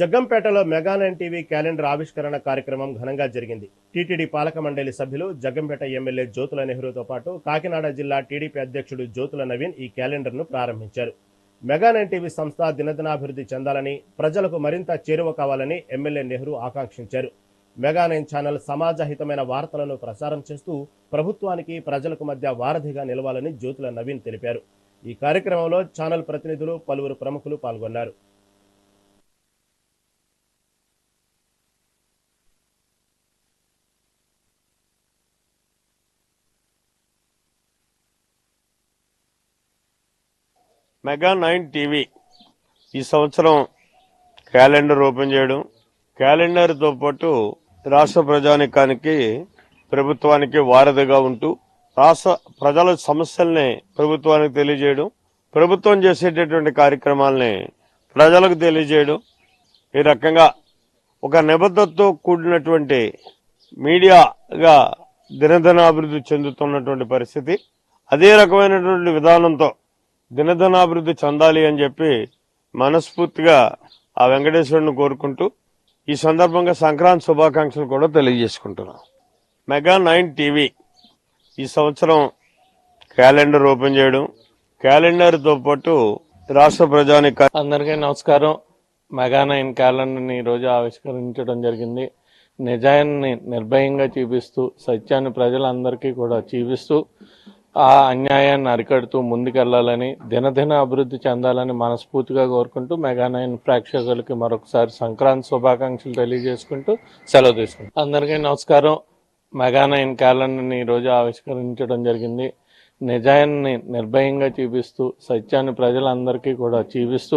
జగ్గంపేటలో Mega Nine TV calendar ఆవిష్కరణ కార్యక్రమం ఘనంగా జరిగింది. టీటీడీ పాలక మండలి సభ్యులు జగ్గంపేట ఎమ్మెల్యే జ్యోతుల నెహ్రూతో పాటు కాకినాడ జిల్లా టీడీపీ అధ్యక్షుడు జ్యోతుల నవీన్ ఈ క్యాలెండర్ను ప్రారంభించారు. మెగానైన్ టీవీ సంస్థ దినదినాభివృద్ధి చెందాలని ప్రజలకు మరింత చేరువ కావాలని ఎమ్మెల్యే నెహ్రూ ఆకాంక్షించారు. మెగానైన్ ఛానల్ సమాజహితమైన వార్తలను ప్రసారం చేస్తూ ప్రభుత్వానికి ప్రజలకు మధ్య వారధిగా నిలవాలని జ్యోతుల నవీన్ తెలిపారు. ఈ కార్యక్రమంలో ఛానల్ ప్రతినిధులు పలువురు ప్రముఖులు పాల్గొన్నారు. మెగా నైన్ టీవీ ఈ సంవత్సరం క్యాలెండర్ ఓపెన్ చేయడం క్యాలెండర్తో పాటు రాష్ట్ర ప్రజానికానికి ప్రభుత్వానికి వారధిగా ఉంటూ రాష్ట్ర ప్రజల సమస్యల్ని ప్రభుత్వానికి తెలియజేయడం ప్రభుత్వం చేసేటటువంటి కార్యక్రమాలని ప్రజలకు తెలియజేయడం ఈ రకంగా ఒక నిబద్ధతతో కూడినటువంటి మీడియాగా దినదినాభివృద్ధి చెందుతున్నటువంటి పరిస్థితి. అదే రకమైనటువంటి విధానంతో దినదినాభివృద్ధి చెందాలి అని చెప్పి మనస్ఫూర్తిగా ఆ వెంకటేశ్వరుని కోరుకుంటూ ఈ సందర్భంగా సంక్రాంతి శుభాకాంక్షలు కూడా తెలియజేసుకుంటున్నాం. మెగా నైన్ టీవీ ఈ సంవత్సరం క్యాలెండర్ ఓపెన్ చేయడం క్యాలెండర్తో పాటు రాష్ట్ర ప్రజానిక అందరికీ నమస్కారం. మెగా నైన్ క్యాలెండర్ని ఈరోజు ఆవిష్కరించడం జరిగింది. నిజాన్ని నిర్భయంగా చూపిస్తూ సత్యాన్ని ప్రజలందరికీ కూడా చూపిస్తూ ఆ అన్యాయాన్ని అరికడుతూ ముందుకెళ్ళాలని దినదిన అభివృద్ధి చెందాలని మనస్ఫూర్తిగా కోరుకుంటూ మెగానైన్ ప్రేక్షకులకి మరొకసారి సంక్రాంతి శుభాకాంక్షలు తెలియజేసుకుంటూ సెలవు తీసుకుంటాం అందరికీ నమస్కారం. మెగానైన్ క్యాలెండర్ని ఈరోజు ఆవిష్కరించడం జరిగింది. నిజాన్ని నిర్భయంగా చూపిస్తూ సత్యాన్ని ప్రజలందరికీ కూడా చూపిస్తూ